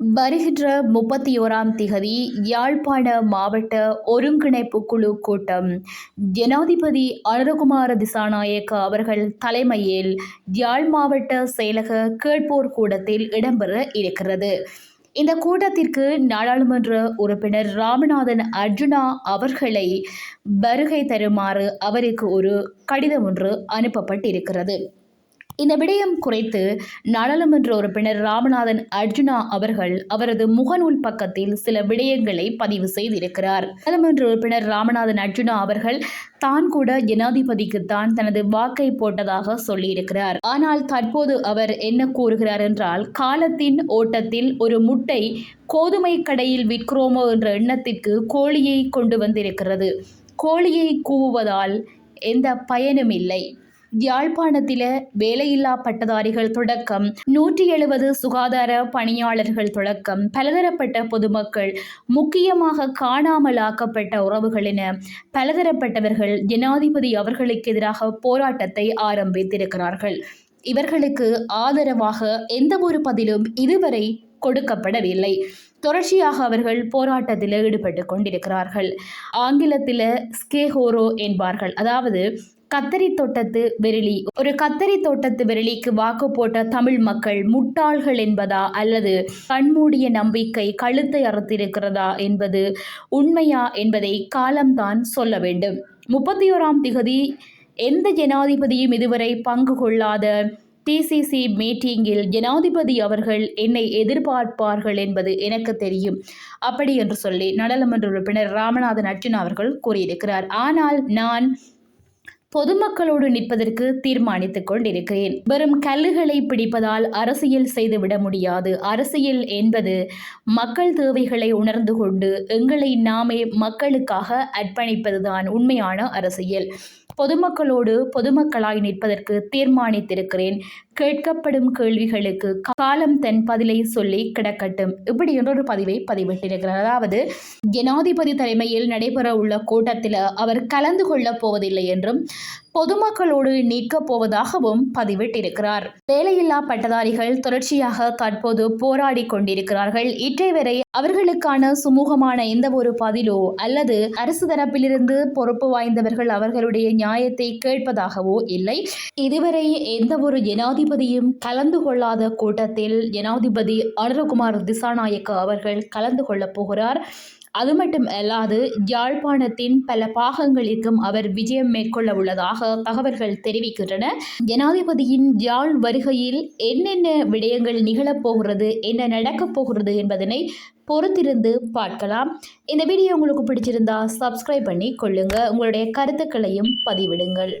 வருகின்ற முப்பத்தி ஓராம் திகதி யாழ்ப்பாண மாவட்ட ஒருங்கிணைப்பு குழு கூட்டம். ஜனாதிபதி அனுரகுமார திசாநாயக்க அவர்கள் தலைமையில் யாழ் மாவட்ட செயலக கேட்போர் கூடத்தில் இடம்பெற இருக்கிறது. இந்த கூட்டத்திற்கு நாடாளுமன்ற உறுப்பினர் ராமநாதன் அர்ஜுனா அவர்களை வருகை தருமாறு அவருக்கு ஒரு கடிதம் ஒன்று அனுப்பப்பட்டிருக்கிறது. இந்த விடயம் குறித்து நாடாளுமன்ற உறுப்பினர் ராமநாதன் அர்ஜுனா அவர்கள் அவரது முகநூல் பக்கத்தில் சில விடயங்களை பதிவு செய்திருக்கிறார். நாடாளுமன்ற உறுப்பினர் ராமநாதன் அர்ஜுனா அவர்கள் தான் கூட ஜனாதிபதிக்குத்தான் தனது வாக்கை போட்டதாக சொல்லியிருக்கிறார். ஆனால் தற்போது அவர் என்ன கூறுகிறார் என்றால் காலத்தின் ஓட்டத்தில் ஒரு முட்டை கோதுமை கடையில் விற்கிறோமோ என்ற எண்ணத்திற்கு கோழியை கொண்டு வந்திருக்கிறது. கோழியை கூவுவதால் எந்த பயனும் இல்லை. யாழ்ப்பாணத்தில வேலையில்லா பட்டதாரிகள் தொடக்கம் நூற்றி எழுபது சுகாதார பணியாளர்கள் தொடக்கம் பலதரப்பட்ட பொதுமக்கள் முக்கியமாக காணாமல் ஆக்கப்பட்ட உறவுகள் என பலதரப்பட்டவர்கள் ஜனாதிபதி அவர்களுக்கு எதிராக போராட்டத்தை ஆரம்பித்திருக்கிறார்கள். இவர்களுக்கு ஆதரவாக எந்த ஒரு பதிலும் இதுவரை கொடுக்கப்படவில்லை. தொடர்ச்சியாக அவர்கள் போராட்டத்தில் ஈடுபட்டு கொண்டிருக்கிறார்கள். ஆங்கிலத்தில் ஸ்கேஹோரோ என்பார்கள். அதாவது கத்தரி தோட்டத்து விரலி. ஒரு கத்தரி தோட்டத்து விரலிக்கு வாக்கு போட்ட தமிழ் மக்கள் முட்டாள்கள் என்பதா அல்லது கண்மூடிய நம்பிக்கை கழுத்தை அறுத்திருக்கிறதா என்பது உண்மையா என்பதை காலம்தான் சொல்ல வேண்டும். முப்பத்தி ஓராம் திகதி எந்த ஜனாதிபதியும் இதுவரை பங்கு கொள்ளாத டிசிசி மீட்டிங்கில் ஜனாதிபதி அவர்கள் என்னை எதிர்பார்ப்பார்கள் என்பது எனக்கு தெரியும். அப்படி என்று சொல்லி நாடாளுமன்ற உறுப்பினர் ராமநாதன் அர்ஜுன் அவர்கள் கூறியிருக்கிறார். ஆனால் நான் பொதுமக்களோடு நிற்பதற்கு தீர்மானித்துக் கொண்டிருக்கிறேன். வெறும் கல்லுகளை பிடிப்பதால் அரசியல் செய்துவிட முடியாது. அரசியல் என்பது மக்கள் தேவைகளை உணர்ந்து கொண்டு எங்களை நாமே மக்களுக்காக அர்ப்பணிப்பதுதான் உண்மையான அரசியல். பொதுமக்களோடு பொதுமக்களாய் நிற்பதற்கு தீர்மானித்திருக்கிறேன். கேட்கப்படும் கேள்விகளுக்கு காலம் தன் பதிலை சொல்லி கிடக்கட்டும். இப்படி என்றொரு பதிவை பதிவிட்டிருக்கிறார். அதாவது ஜனாதிபதி தலைமையில் நடைபெற உள்ள கூட்டத்தில் அவர் கலந்து கொள்ளப் போவதில்லை என்றும் பொதுமக்களோடு நீக்கப் போவதாகவும் பதிவிட்டிருக்கிறார். வேலையில்லா பட்டதாரிகள் தொடர்ச்சியாக தற்போது போராடி கொண்டிருக்கிறார்கள். இற்றை வரை அவர்களுக்கான சுமூகமான எந்த ஒரு பதிலோ அல்லது அரசு தரப்பிலிருந்து பொறுப்பு வாய்ந்தவர்கள் அவர்களுடைய நியாயத்தை கேட்பதாகவோ இல்லை. இதுவரை எந்த ஒரு ஜனாதிபதியும் கலந்து கொள்ளாத கூட்டத்தில் ஜனாதிபதி அனுரகுமார் திசாநாயக்க அவர்கள் கலந்து கொள்ளப் போகிறார். அது மட்டும் அல்லாது யாழ்ப்பாணத்தின் பல பாகங்களிற்கும் அவர் விஜயம் மேற்கொள்ள உள்ளதாக தகவல்கள் தெரிவிக்கின்றன. ஜனாதிபதியின் யாழ் வருகையில் என்னென்ன விடயங்கள் நிகழப்போகிறது என்ன நடக்கப் போகிறது என்பதனை பொறுத்திருந்து பார்க்கலாம். இந்த வீடியோ உங்களுக்கு பிடிச்சிருந்தா சப்ஸ்கிரைப் பண்ணி கொள்ளுங்கள் உங்களுடைய கருத்துக்களையும் பதிவிடுங்கள்.